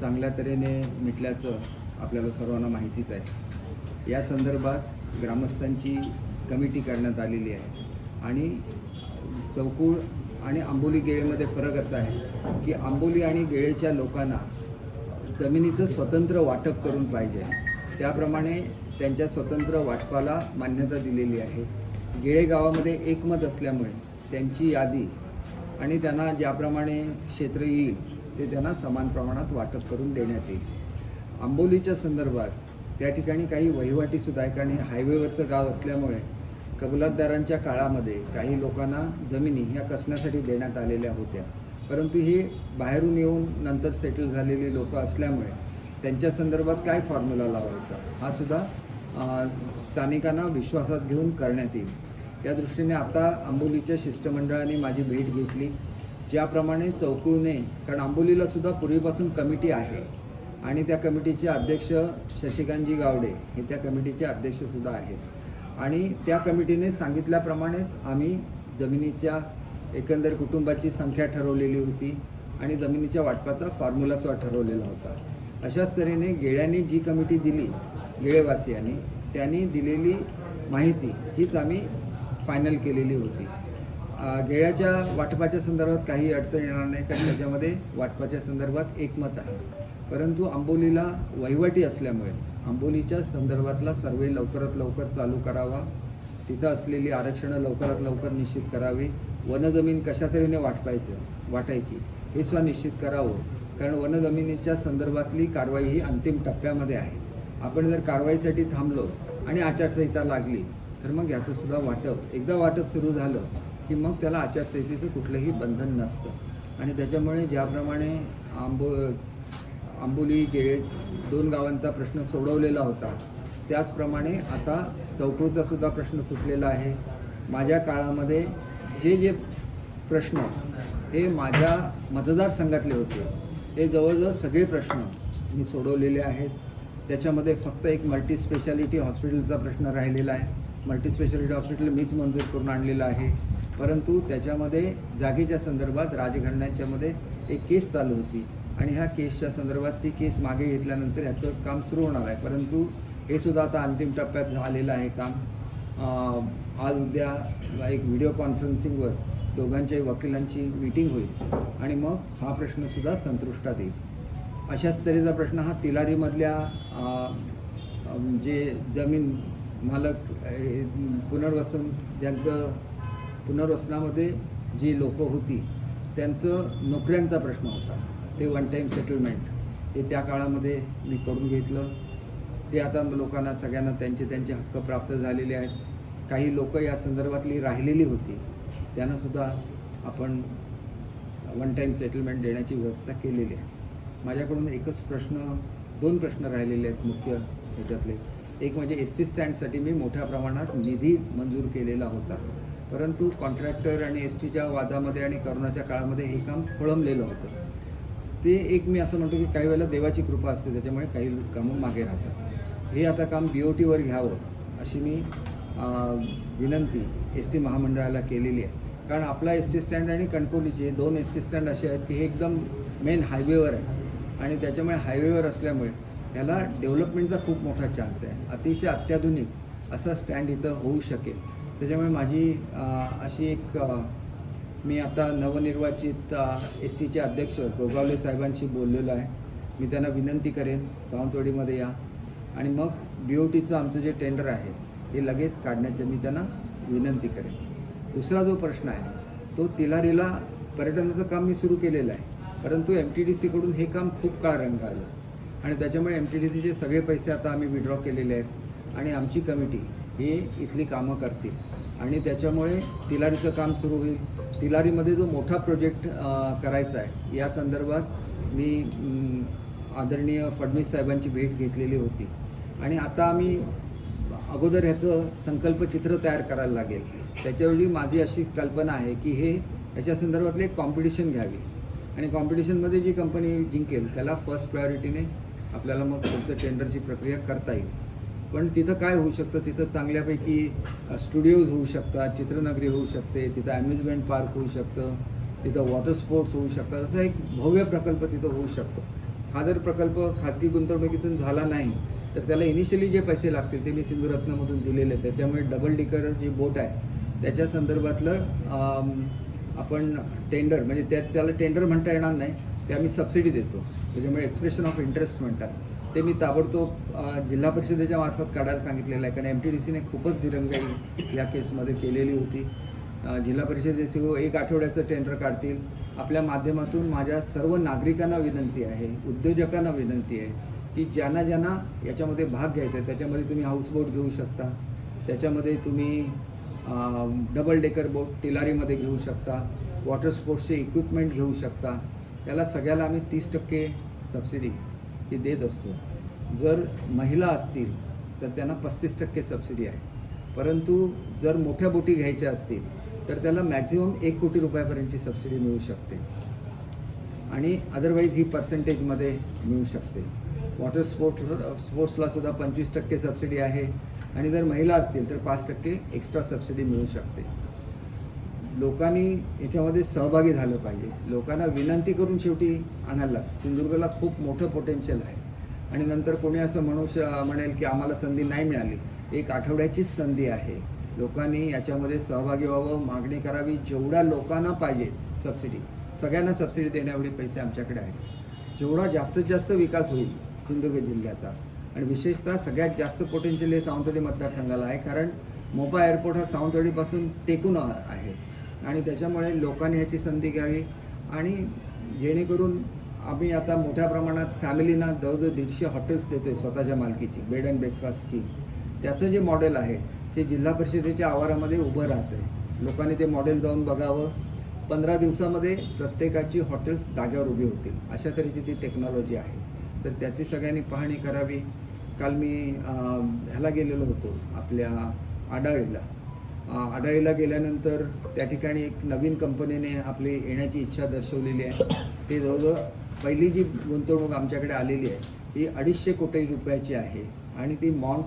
चांगल्या तऱ्हेने मिटल्याचं आपल्याला सर्वांना माहितीच आहे. या संदर्भात ग्रामस्थांची कमिटी करण्यात आलेली आहे. आणि चौकूळ आणि आंबोली गेळेमध्ये फरक असा आहे की आंबोली आणि गेळेच्या लोकांना जमिनीचं स्वतंत्र वाटप करून पाहिजे. त्याप्रमाणे त्यांच्या स्वतंत्र वाटपाला मान्यता दिलेली आहे. गेळे गावामध्ये एकमत असल्यामुळे त्यांची यादी आणि त्यांना ज्याप्रमाणे क्षेत्र येईल ते त्यांना समान प्रमाणात वाटप करून देण्यात येईल. आंबोलीच्या संदर्भात त्या ठिकाणी काही वहिवाटीसुद्धा आहे कारण हे हायवेवरचं गाव असल्यामुळे कबलातदारांच्या काळामध्ये काही लोकांना जमिनी ह्या कसण्यासाठी देण्यात आलेल्या होत्या. परंतु हे बाहेरून येऊन नंतर सेटल झालेली लोक असल्यामुळे त्यांच्या संदर्भात काय फॉर्म्युला लावायचा हा सुद्धा स्थानिकांना विश्वासात घेऊन करण्यात येईल. या दृष्टीने आता आंबोलीच्या शिष्टमंडळाने माझी भेट घेतली. ज्याप्रमाणे चौकुळने कारण आंबोलीला सुद्धा पूर्वीपासून कमिटी आहे आणि त्या कमिटीचे अध्यक्ष शशिकांतजी गावडे हे त्या कमिटीचे अध्यक्षसुद्धा आहेत. आणि त्या कमिटीने सांगितल्याप्रमाणेच आम्ही जमिनीच्या एकंदर कुटुंबाची संख्या ठरवलेली होती आणि जमिनीच्या वाटपाचा फॉर्म्युलासुद्धा ठरवलेला होता. अशाच तऱ्हेने गेळ्यांनी जी कमिटी दिली गेळेवासियांनी त्यांनी दिलेली माहिती हीच आम्ही फायनल केलेली होती. गेळ्याच्या वाटपाच्या संदर्भात काही अडचण येणार नाही कारण त्याच्यामध्ये वाटपाच्या संदर्भात एकमत आहे. परंतु आंबोलीला वहिवाटी असल्यामुळे आंबोलीच्या संदर्भातला सर्वे लवकरात लवकर चालू करावा. तिथं असलेली आरक्षणं लवकरात लवकर निश्चित करावी. वनजमीन कशा तऱ्हेने वाटपायचं वाटायची हे सुद्धा निश्चित करावं. कारण वनजमिनीच्या संदर्भातली कारवाई ही अंतिम टप्प्यामध्ये आहे. आपण जर कारवाईसाठी थांबलो आणि आचारसंहिता लागली तर मग ह्याचंसुद्धा वाटप एकदा वाटप सुरू झालं की मग त्याला आचारसंहितेचं कुठलंही बंधन नसतं. आणि त्याच्यामुळे ज्याप्रमाणे आंबो आंबोली गेळे दोन गावांचा प्रश्न सोडवलेला होता त्याचप्रमाणे आता चौकळूचा सुद्धा प्रश्न सुटलेला आहे. माझ्या काळामध्ये जे जे प्रश्न हे माझ्या मतदारसंघातले होते हे जवळजवळ सगळे प्रश्न मी सोडवलेले आहेत. त्याच्यामध्ये फक्त एक मल्टी स्पेशालिटी हॉस्पिटलचा प्रश्न राहिलेला आहे. मल्टी स्पेशालिटी हॉस्पिटल मीच मंजूर करून आणलेलं आहे. परंतु त्याच्यामध्ये जागेच्या संदर्भात राजघराण्याच्यामध्ये एक केस चालू होती. आणि ह्या केसच्या संदर्भात ती केस मागे घेतल्यानंतर याचं काम सुरू होणार आहे. परंतु हे सुद्धा आता अंतिम टप्प्यात झालेलं आहे काम. आज उद्या एक व्हिडिओ कॉन्फरन्सिंगवर दोघांच्याही वकिलांची मीटिंग होईल. आणि मग हा प्रश्नसुद्धा संतुष्टात येईल. अशाच तऱ्हेचा प्रश्न हा तिलारीमधल्या जे जमीन मालक पुनर्वसन ज्यांचं पुनर्वसनामध्ये जी लोकं होती त्यांचं नोकऱ्यांचा प्रश्न होता. ते वन टाईम सेटलमेंट हे त्या काळामध्ये मी करून घेतलं. ते आता लोकांना सगळ्यांना त्यांचे त्यांचे हक्क प्राप्त झालेले आहेत. काही लोक या संदर्भातली राहिलेली होती. त्यांनासुद्धा आपण वन टाईम सेटलमेंट देण्याची व्यवस्था केलेली आहे. माझ्याकडून एकच प्रश्न दोन प्रश्न राहिलेले आहेत मुख्य ह्याच्यातले. एक म्हणजे एस टी स्टँडसाठी मी मोठ्या प्रमाणात निधी मंजूर केलेला होता. परंतु कॉन्ट्रॅक्टर आणि एस टीच्या वादामध्ये आणि करोनाच्या काळामध्ये हे काम खोळंबलेलं होतं. ते एक मी असं म्हणतो की काही वेळेला देवाची कृपा असते त्याच्यामुळे काही कामं मागे राहतात. हे आता काम बी ओ टीवर घ्यावं अशी मी विनंती एस टी महामंडळाला केलेली आहे. कारण आपला एस टी स्टँड आणि कणकवलीचे हे दोन एस टी स्टँड असे आहेत की हे एकदम मेन हायवेवर आहे. आणि त्याच्यामुळे हायवेवर असल्यामुळे ह्याला डेव्हलपमेंटचा खूप मोठा चान्स आहे. अतिशय अत्याधुनिक असा स्टँड इथं होऊ शकेल. त्याच्यामुळे माझी अशी एक मी आता नवनिर्वाचित एस टीचे अध्यक्ष गोगावले साहेबांशी बोललेलो आहे. मी त्यांना विनंती करेन सावंतवाडीमध्ये या. आणि मग बी ओ टीचं आमचं जे टेंडर आहे हे लगेच काढण्याची मी त्यांना विनंती करेन. दुसरा जो प्रश्न आहे तो तिलारीला पर्यटनाचं काम मी सुरू केलेलं आहे. परंतु एम टी डी सीकडून हे काम खूप काळ रंगाळलं. आणि त्याच्यामुळे एम टी डी सीचे सगळे पैसे आता आम्ही विड्रॉ केलेले आहेत. आणि आमची कमिटी ही इथली कामं करतील. आणि त्याच्यामुळे तिलारीचं काम सुरू होईल. तिलारीमध्ये जो मोठा प्रोजेक्ट करायचा आहे या संदर्भात मी आदरणीय फडणवीस साहेबांची भेट घेतलेली होती. आणि आता आम्ही अगोदर ह्याचं संकल्पचित्र तयार करायला लागेल. त्याच्यावेळी माझी अशी कल्पना आहे की हे याच्या संदर्भातले एक कॉम्पिटिशन घ्यावी. आणि कॉम्पिटिशनमध्ये जी कंपनी जिंकेल त्याला फर्स्ट प्रायोरिटीने आपल्याला मग पुढचं टेंडरची प्रक्रिया करता येईल. पण तिथं काय होऊ शकतं? तिथं चांगल्यापैकी स्टुडिओज होऊ शकतात चित्रनगरी होऊ शकते तिथं अम्युजमेंट पार्क होऊ शकतं तिथं वॉटर स्पोर्ट्स होऊ शकतात. असा एक भव्य प्रकल्प तिथं होऊ शकतो. हा जर प्रकल्प खाजगी गुंतवणुकीतून झाला नाही तर त्याला इनिशियली जे पैसे लागतील ते मी सिंधुरत्नमधून दिलेले आहेत. त्याच्यामुळे डबल डिकर जी बोट आहे त्याच्या संदर्भातलं आपण टेंडर म्हणजे त्या त्याला टेंडर म्हणता येणार नाही ते आम्ही सबसिडी देतो. त्याच्यामुळे एक्सप्रेशन ऑफ इंटरेस्ट म्हणतात. ते मी ताबडतोब जिल्हा परिषदेच्या मार्फत काढायला सांगितलेलं आहे. कारण एम टी डी सीने खूपच दिरंगाई या केसमध्ये केलेली होती. जिल्हा परिषदेचे सी एक आठवड्याचं टेंडर काढतील. आपल्या माध्यमातून माझ्या सर्व नागरिकांना विनंती आहे उद्योजकांना विनंती आहे की ज्यांना ज्यांना याच्यामध्ये भाग घ्यायचा आहे त्याच्यामध्ये तुम्ही हाऊसबोट घेऊ शकता. त्याच्यामध्ये तुम्ही डबल डेकर बोट टिलारीमध्ये घेऊ शकता. वॉटर स्पोर्ट्सचे इक्विपमेंट घेऊ शकता. याला सगळ्याला आम्ही तीस टक्के सबसिडी हे देत असतो. जर महिला असतील तर त्यांना पस्तीस टक्के सबसिडी आहे. परंतु जर मोठ्या बोटी घ्यायच्या असतील तर त्याला मॅक्झिमम एक कोटी रुपयापर्यंतची सबसिडी मिळू शकते. आणि अदरवाईज ही पर्सेंटेजमध्ये मिळू शकते. वॉटर स्पोर्ट स्पोर्ट्सला सुद्धा पंचवीस टक्के सबसिडी आहे. आणि जर महिला असतील तर पाच टक्के एक्स्ट्रा सबसिडी मिळू शकते. लोकांनी याच्यामध्ये सहभागी झालं पाहिजे. लोकांना विनंती करून शेवटी आणायला लागतं. सिंधुदुर्गला खूप मोठं पोटेन्शियल आहे. आणि नंतर कोणी असं म्हणू श म्हणेल की आम्हाला संधी नाही मिळाली. एक आठवड्याचीच संधी आहे. लोकांनी याच्यामध्ये सहभागी व्हावं मागणी करावी जेवढ्या लोकांना पाहिजे सबसिडी सगळ्यांना सबसिडी देण्याएवढे पैसे आमच्याकडे आहेत. जेवढा जास्तीत जास्त विकास होईल सिंधुदुर्ग जिल्ह्याचा. आणि विशेषतः सगळ्यात जास्त पोटेन्शियल हे सावंतवाडी मतदारसंघाला आहे. कारण मोपा एअरपोर्ट हा सावंतवाडीपासून टेकून आहे. आणि त्याच्यामुळे लोकांनी याची संधी घ्यावी. आणि जेणेकरून आम्ही आता मोठ्या प्रमाणात फॅमिलीना जवळजवळ दीडशे हॉटेल्स देतोय स्वतःच्या मालकीची बेड अँड ब्रेकफास्ट स्कीम. त्याचं जे मॉडेल आहे ते जिल्हा परिषदेच्या आवारामध्ये उभं राहतं आहे लोकांनी ते मॉडेल जाऊन बघावं. पंधरा दिवसामध्ये प्रत्येकाची हॉटेल्स जाग्यावर उभी होतील. अशा तऱ्हेची ती टेक्नॉलॉजी आहे. तर त्याची सगळ्यांनी पाहणी करावी. काल मी ह्याला गेलेलो होतो आपल्या आडाळीला. अं, गेल्यानंतर त्या ठिकाणी एक नवीन कंपनीने आपली येण्याची इच्छा दर्शवलेली आहे. ते जवळजवळ पहिली जी गुंतवणूक आमच्याकडे आलेली आहे ती अडीचशे कोटी रुपयाची आहे. आणि ती मॉन्ट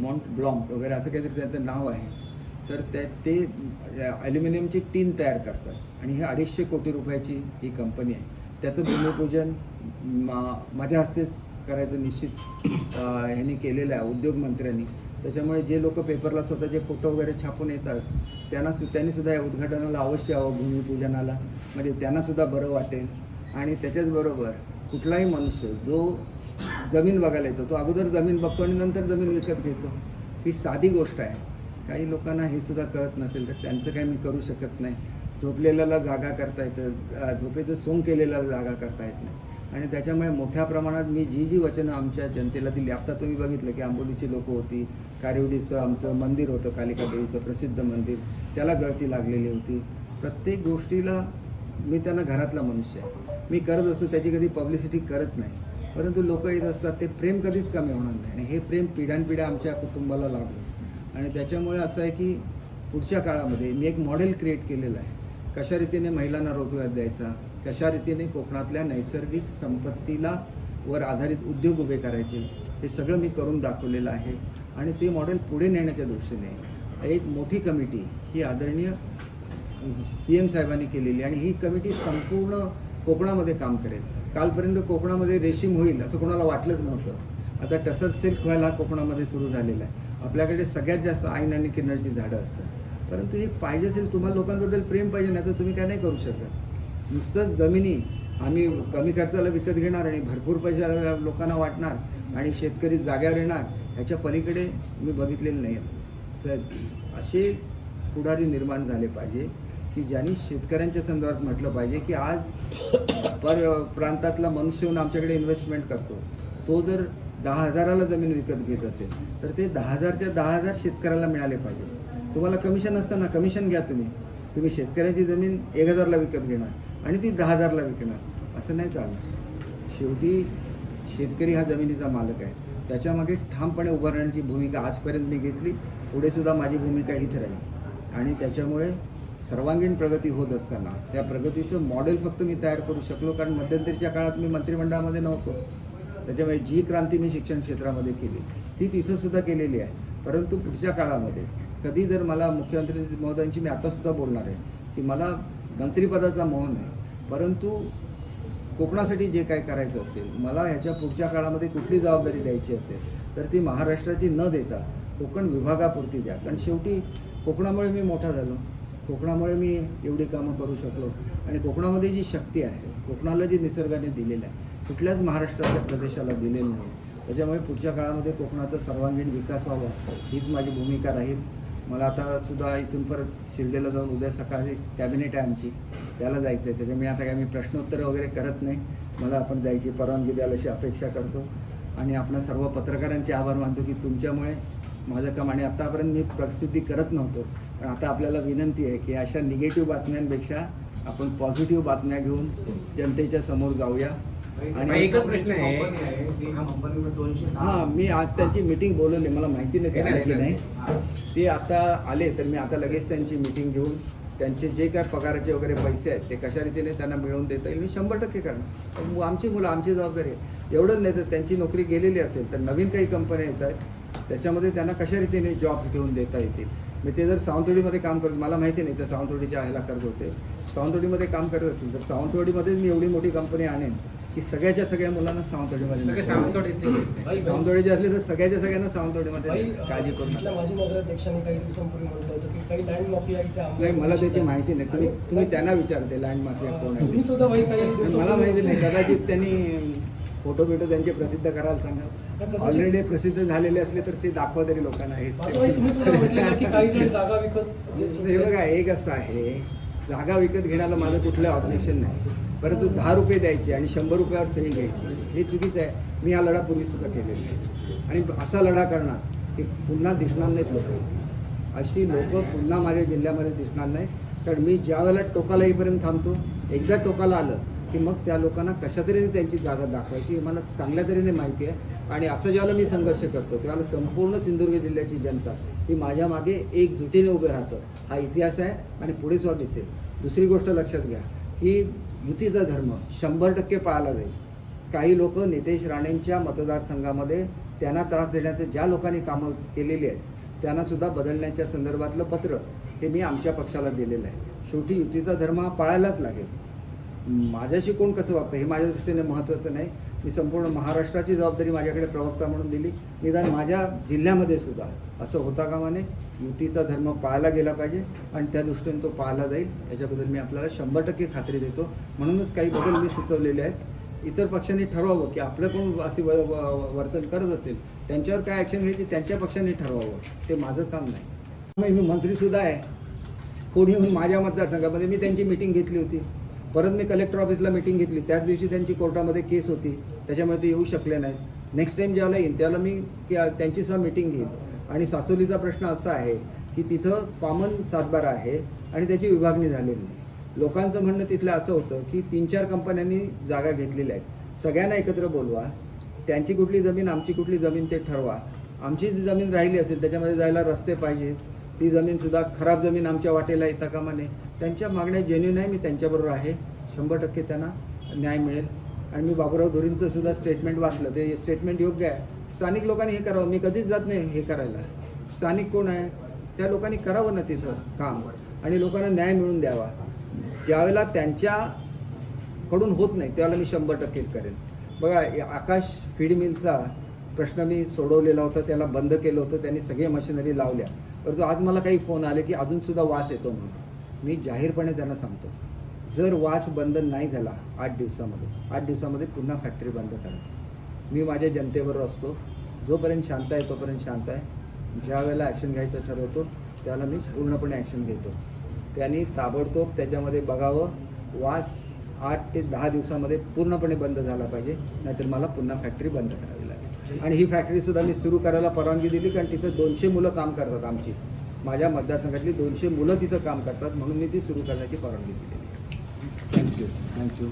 मॉन्ट ब्लॉन्क वगैरे असं काहीतरी त्याचं नाव आहे. तर त्या ते ॲल्युमिनियमची टीन तयार करतात. आणि ही अडीचशे कोटी रुपयाची ही कंपनी आहे. त्याचं भूमिपूजन मा- माझ्या हस्तेच करायचं निश्चित ह्यांनी केलेलं आहे उद्योगमंत्र्यांनी त्याच्यामुळे जे लोक पेपरला स्वतःचे फोटो वगैरे छापून येतात त्यांना सु त्यांनीसुद्धा या उद्घाटनाला अवश्य यावं भूमिपूजनाला म्हणजे त्यांनासुद्धा बरं वाटेल. आणि त्याच्याचबरोबर कुठलाही मनुष्य जो जमीन बघायला येतो तो अगोदर जमीन बघतो आणि नंतर जमीन विकत घेतो. ही साधी गोष्ट आहे. काही लोकांना हे सुद्धा कळत नसेल तर त्यांचं काही मी करू शकत नाही. झोपलेल्याला जागा करता येतं झोपेचं सोंग केलेल्याला जागा करता येत नाही. आणि त्याच्यामुळे मोठ्या प्रमाणात मी जी जी वचनं आमच्या जनतेला दिली आता तुम्ही बघितलं की आंबोलीची लोकं होती कारिवडीचं आमचं मंदिर होतं कालिका देवीचं प्रसिद्ध मंदिर. त्याला गळती लागलेली होती. प्रत्येक गोष्टीला मी त्यांना घरातला मनुष्य आहे. मी करत असतो त्याची कधी पब्लिसिटी करत नाही. परंतु लोक येत असतात ते प्रेम कधीच कमी होणार नाही. आणि हे प्रेम पिढ्यानपिढ्या आमच्या कुटुंबाला लाभलं आणि त्याच्यामुळे असं आहे की पुढच्या काळामध्ये मी एक मॉडेल क्रिएट केलेलं आहे. कशा रीतीने महिलांना रोजगार द्यायचा कशा रीतीने कोकणातल्या नैसर्गिक संपत्तीला वर आधारित उद्योग उभे करायचे हे सगळं मी करून दाखवलेलं आहे. आणि ते मॉडेल पुढे नेण्याच्या दृष्टीने एक मोठी कमिटी ही आदरणीय सी एम साहेबांनी केलेली आणि ही कमिटी संपूर्ण कोकणामध्ये काम करेल. कालपर्यंत कोकणामध्ये रेशीम होईल असं कोणाला वाटलंच नव्हतं. आता टसर सिल्क व्हायला हा कोकणामध्ये सुरू झालेलं आहे. आपल्याकडे सगळ्यात जास्त आईन आणि किन्नरची झाडं असतात. परंतु हे पाहिजे असेल तुम्हाला लोकांबद्दल प्रेम पाहिजे नाही तर तुम्ही काय नाही करू शकत. नुसतंच जमिनी आम्ही कमी खर्चाला विकत घेणार आणि भरपूर पैशाला लोकांना वाटणार आणि शेतकरी जाग्यावर येणार ह्याच्या पलीकडे मी बघितलेलं नाही. तर असे पुढारी निर्माण झाले पाहिजे की ज्यांनी शेतकऱ्यांच्या संदर्भात म्हटलं पाहिजे की आज पर प्रांतातला मनुष्य येऊन आमच्याकडे इन्व्हेस्टमेंट करतो. तो जर दहा हजाराला जमीन विकत घेत असेल तर ते दहा हजारच्या दहा हजार शेतकऱ्याला मिळाले पाहिजे. तुम्हाला कमिशन असतं ना कमिशन घ्या तुम्ही. तुम्ही शेतकऱ्याची जमीन एक हजारला विकत घेणार आणि ती दहा हजारला विकणार. असं नाही चालणार. शेवटी शेतकरी हा जमिनीचा मालक आहे. त्याच्यामागे ठामपणे उभं राहण्याची भूमिका आजपर्यंत मी घेतली. पुढेसुद्धा माझी भूमिका हीच राहील. आणि त्याच्यामुळे सर्वांगीण प्रगती होत असताना त्या प्रगतीचं मॉडेल फक्त मी तयार करू शकलो कारण मध्यंतरीच्या काळात मी मंत्रिमंडळामध्ये नव्हतो. त्याच्यामुळे जी क्रांती मी शिक्षण क्षेत्रामध्ये केली ती तिथंसुद्धा केलेली आहे. परंतु पुढच्या काळामध्ये कधी जर मला मुख्यमंत्री महोदयांची मी आतासुद्धा बोलणार आहे की मला मंत्रिपदाचा मोहन नाही परंतु कोकणासाठी जे काय करायचं असेल मला ह्याच्या पुढच्या काळामध्ये कुठली जबाबदारी द्यायची असेल तर ती महाराष्ट्राची न देता कोकण विभागापुरती द्या. कारण शेवटी कोकणामुळे मी मोठा झालो. कोकणामुळे मी एवढी कामं करू शकलो. आणि कोकणामध्ये जी शक्ती आहे कोकणाला जी निसर्गाने दिलेलं आहे कुठल्याच महाराष्ट्राच्या प्रदेशाला दिलेलं नाही. त्याच्यामुळे पुढच्या काळामध्ये कोकणाचा सर्वांगीण विकास व्हावा हीच माझी भूमिका राहील. मला आता सुद्धा इथून परत शिर्डीला जाऊन उद्या सकाळी कॅबिनेट आहे आमची. त्याला जायचं आहे त्याच्यामुळे आता काय मी प्रश्नोत्तर वगैरे करत नाही. मला आपण जायची परवानगी द्याल अशी अपेक्षा करतो. आणि आपण सर्व पत्रकारांचे आभार मानतो की तुमच्यामुळे माझं काम आणि आतापर्यंत मी प्रसिद्धी करत नव्हतो. पण आता आपल्याला विनंती आहे की अशा निगेटिव्ह बातम्यांपेक्षा आपण पॉझिटिव्ह बातम्या घेऊन जनतेच्या समोर जाऊया. आणि एकच प्रश्न आहे. हां मी आज त्यांची मीटिंग बोलवली. मला माहिती नाही की नाही. ते आता आले तर मी आता लगेच त्यांची मीटिंग घेऊन त्यांचे जे काय पगाराचे वगैरे पैसे आहेत ते कशा रीतीने त्यांना मिळवून देता येईल मी शंभर टक्के करणार. मग आमची मुलं आमची जबाबदारी आहे. एवढंच नाही तर त्यांची नोकरी गेलेली असेल तर नवीन काही कंपन्या येत आहेत त्याच्यामध्ये त्यांना कशा रीतीने जॉब्स घेऊन देता येतील? मी ते जर सावंतवाडीमध्ये काम करत मला माहिती नाही तर सावंतवाडीच्या ह्याला करत होते. सावंतवाडीमध्ये काम करत असतील तर सावंतवाडीमध्येच मी एवढी मोठी कंपनी आणेन. की सगळ्याच्या सगळ्या मुलांना सावंतवाडीमध्ये भाई, सावंतवाडीचे असले तर सगळ्याच्या सगळ्यांना सावंतवाडीमध्ये. काळजी करू इथल्या नका माजी नगराध्यक्षांनी काही दिवसांपूर्वी म्हटलं होतं की काही लँड माफिया इथे नाही मला त्याची. माहिती नाही. तुम्ही तुम्ही त्यांना विचारते लँड माफिया कोण आहे. मला माहिती नाही. कदाचित त्यांनी फोटो बिटो त्यांचे प्रसिद्ध करायला सांगा. ऑलरेडी प्रसिद्ध झालेले असले तर ते दाखवा तरी लोकांना हे. बघा एक असं आहे. जागा विकत घेण्याला माझं कुठलं ऑब्जेक्शन नाही. परंतु दहा रुपये द्यायचे आणि शंभर रुपयावर सही घ्यायची. हे चुकीचं आहे. मी हा लढा पूर्वीसुद्धा केलेला आहे. आणि असा लढा करणार की पुन्हा दिसणार नाहीत लोक. अशी लोक पुन्हा माझ्या जिल्ह्यामध्ये दिसणार नाही कारण मी ज्या वेळेला टोकाला येईपर्यंत थांबतो एकदा टोकाला आलं की मग त्या लोकांना कशा तऱ्हेने त्यांची जागा दाखवायची हे मला चांगल्या तऱ्हेने माहिती आहे. आणि असं ज्यावेळेला मी संघर्ष करतो त्यावेळेला संपूर्ण सिंधुदुर्ग जिल्ह्याची जनता ही माझ्या मागे एकजुटीने उभे राहतं. हा इतिहास आहे आणि पुढे सुद्धा दिसेल. दुसरी गोष्ट लक्षात घ्या की युतीचा धर्म शंभर टक्के पाळला जाईल. काही लोक नितेश राणेंच्या मतदारसंघामध्ये त्यांना त्रास देण्याचं ज्या लोकांनी कामं केलेली आहेत त्यांनासुद्धा बदलण्याच्या संदर्भातलं पत्र हे मी आमच्या पक्षाला दिलेलं आहे. शेवटी युतीचा धर्म हा पाळायलाच लागेल. माझ्याशी कोण कसं वागतं हे माझ्या दृष्टीने महत्त्वाचं नाही. मी संपूर्ण महाराष्ट्राची जबाबदारी माझ्याकडे प्रवक्ता म्हणून दिली. निदान माझ्या जिल्ह्यामध्ये सुद्धा असं होता कामाने युतीचा धर्म पाळला गेला पाहिजे आणि त्या दृष्टीने तो पाळला जाईल. याच्याबद्दल मी आपल्याला शंभर टक्के खात्री देतो. म्हणूनच काही बदल मी सुचवलेले आहेत. इतर पक्षांनी ठरवावं की आपलं कोण असे व- व- वर्तन करत असेल त्यांच्यावर काय ॲक्शन घ्यायची त्यांच्या पक्षांनी ठरवावं. ते माझं काम नाही. मी मंत्रीसुद्धा आहे. कोणी येऊन माझ्या मतदारसंघामध्ये मी त्यांची मिटिंग घेतली होती. परत मी कलेक्टर ऑफिसला मिटिंग घेतली. त्याच दिवशी त्यांची कोर्टामध्ये केस होती. त्याच्यामुळे ते येऊ शकले नाहीत. नेक्स्ट टाईम ज्याला येईन त्याला मी त्यांची सुद्धा मिटिंग घेईन. आणि सासोलीचा प्रश्न असा आहे की तिथं कॉमन सातबारा आहे आणि त्याची विभागणी झालेली नाही. लोकांचं म्हणणं तिथलं असं होतं की तीन चार कंपन्यांनी जागा घेतलेल्या आहेत. सगळ्यांना एकत्र बोलवा. त्यांची कुठली जमीन आमची कुठली जमीन ते ठरवा. आमची जी जमीन राहिली असेल त्याच्यामध्ये जायला रस्ते पाहिजेत. ती जमीनसुद्धा खराब जमीन आमच्या वाटेला येता कामा नये. त्यांच्या मागण्या जेन्युन आहे मी त्यांच्याबरोबर आहे. शंभर टक्के त्यांना न्याय मिळेल. आणि मी बाबूराव धुरींचं सुद्धा स्टेटमेंट वाचलं. ते स्टेटमेंट योग्य आहे. स्थानिक लोकांनी हे करावं. मी कधीच जात नाही हे करायला. स्थानिक कोण आहे? त्या लोकांनी करावं ना तिथं काम. आणि लोकांना न्याय मिळून द्यावा. ज्यावेळेला त्यांच्याकडून होत नाही त्यावेळेला मी शंभर टक्के करेन. बघा आकाश फीड मिलचा प्रश्न मी सोडवलेला होता त्याला बंद केलं होतं त्यांनी सगळे मशिनरी लावल्या. परंतु आज मला काही फोन आले की अजूनसुद्धा वास येतो म्हणून. मी जाहीरपणे त्यांना सांगतो जर वास बंद नाही झाला आठ दिवसामध्ये आठ दिवसामध्ये पुन्हा फॅक्टरी बंद करा. मी माझ्या जनतेबरोबर असतो. जोपर्यंत शांत आहे तोपर्यंत शांत आहे. ज्या वेळेला ॲक्शन घ्यायचं ठरवतो त्याला मी पूर्णपणे ॲक्शन घेतो. त्यांनी ताबडतोब त्याच्यामध्ये बघावं वास आठ ते दहा दिवसामध्ये पूर्णपणे बंद झाला पाहिजे नाहीतर मला पुन्हा फॅक्टरी बंद करावी. आणि ही फॅक्टरीसुद्धा मी सुरू करायला परवानगी दिली कारण तिथं दोनशे मुलं काम करतात आमची. माझ्या मतदारसंघातली दोनशे मुलं तिथं काम करतात म्हणून मी ती सुरू करण्याची परवानगी दिली. Thank you thank you